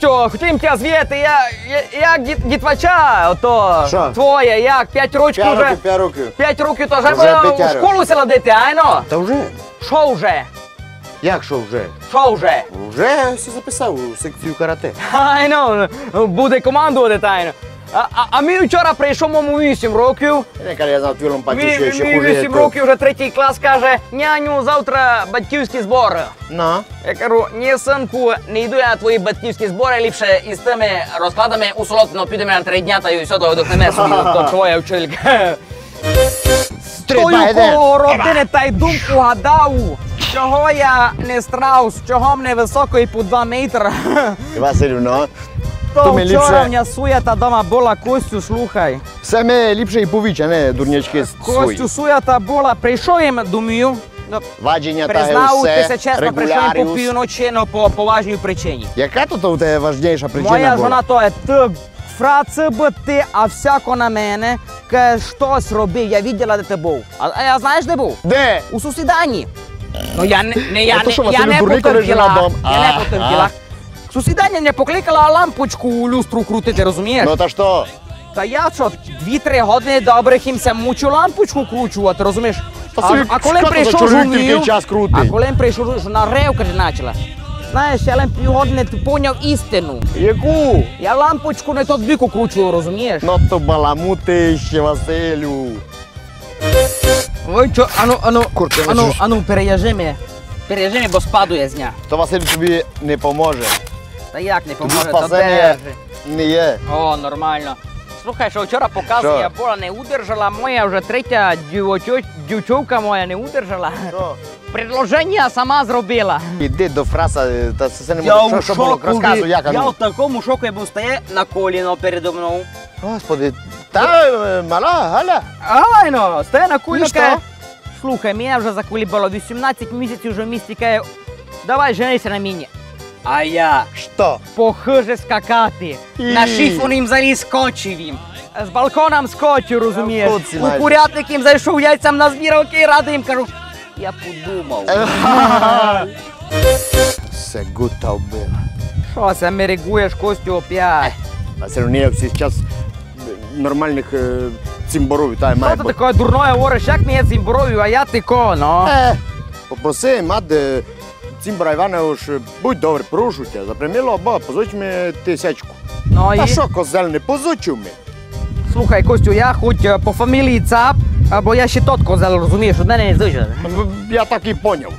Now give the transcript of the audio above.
Костю, хотім тебе звіти, я, я, як діт- дітвача, ото Що? твоє, як, п'ять років П'ять вже, років, п'ять років. п'ять років, то вже Вже би у п'ятяро. школу села дити, айно? Та вже? Що вже? Як що вже? Що вже? Вже все записав у секцію карате. Айно, буде командувати тайно. А, а, а мій вчора прийшов моєму 8 років. Яка я знав твілом Мій, паті, ще мій хуже. 8 років вже третій клас каже, няню, завтра батьківські збори. Ну, Я кажу, ні, синку, не йду я на твої батьківські збори, ліпше із тими розкладами у Солотино підемо на три дня та й все того дохнеме собі, то твоя вчителька. Стою йде. коло родини та й думку гадав, чого я не страус, чого мене високий по 2 метри. Василівно, То То вчора ліпше- в мене суєта дома була, Костю, слухай. саме ліпше і повіч, а не дурнячки свої. Костю, суєта була, прийшов їм, думаю, ну, Вадження та признавтеся все, чесно, прийшов їм по регуляріус. півночі, ну, по поважній причині. Яка тут у тебе важніша причина Моя була? жона то є ти ти, а всяко на мене, ке щось робив, я виділа, де ти був. А, а я знаєш, де був? Де? У сусіданні. Ну я не, не, я, А то не, що, я не дурний, коли жена потерпіла. Я не потерпіла. Сусідання не покликала лампочку у люстру крутити, розумієш? Ну та що? Та я що, дві-три години добрих їмся мучу лампочку кручувати, розумієш? А, Василю, а коли що за прийшов чоловік жунів, час крутий? а коли прийшов жона ревкати почала. Знаєш, я лем півгодини ти поняв істину. Яку? Я лампочку не тот біку кручу, розумієш? Ну то баламути ще, Василю. Ой, чо, ану, ану, Курка, ану, ану, переяжи мене. переяжи мене, бо спадує з дня. То Василь тобі не поможе. Та як не Тобі поможе, то спасення держи. не є. О, нормально. Слухай, що вчора показія Що? була, не удержала моя, вже третя дівочо- дівчовка моя не удержала. Що? Предложення сама зробила. Іди до фраса, е, та це не може. Що, що було? Розказуй, як я ну. в такому шоку я був стає на коліно передо мною. Господи, та е, мала, Галя. Айно, стає на коліно. І що? каже, Слухай, мене вже заколібало 18 місяців вже в місті каже, давай женися на мені. А я Що? похоже скакати. На шифон їм заліз скочив їм. З балконом скочив, розумієш. Хлопці У курятник їм зайшов, яйцям назбирав, окей, радий їм кажу. Я подумав. Все гута вбила. Що це мерегуєш Костю опять? Василь, не всі час нормальних е, цимборів, та має Що ти бути. таке дурное говориш, як мені цимбровію, а я тако, ну. Е, попроси, мад, е, цимбора Іванович, е, будь добре, прошу тебе, заприміло, або позич мені тисячку. Ну Та і що, козел, не позичив ми? слухай, Костю, я хоч е, по фамілії ЦАП, або я ще тот козел, розумієш, мене не звичайно. Я так і поняв.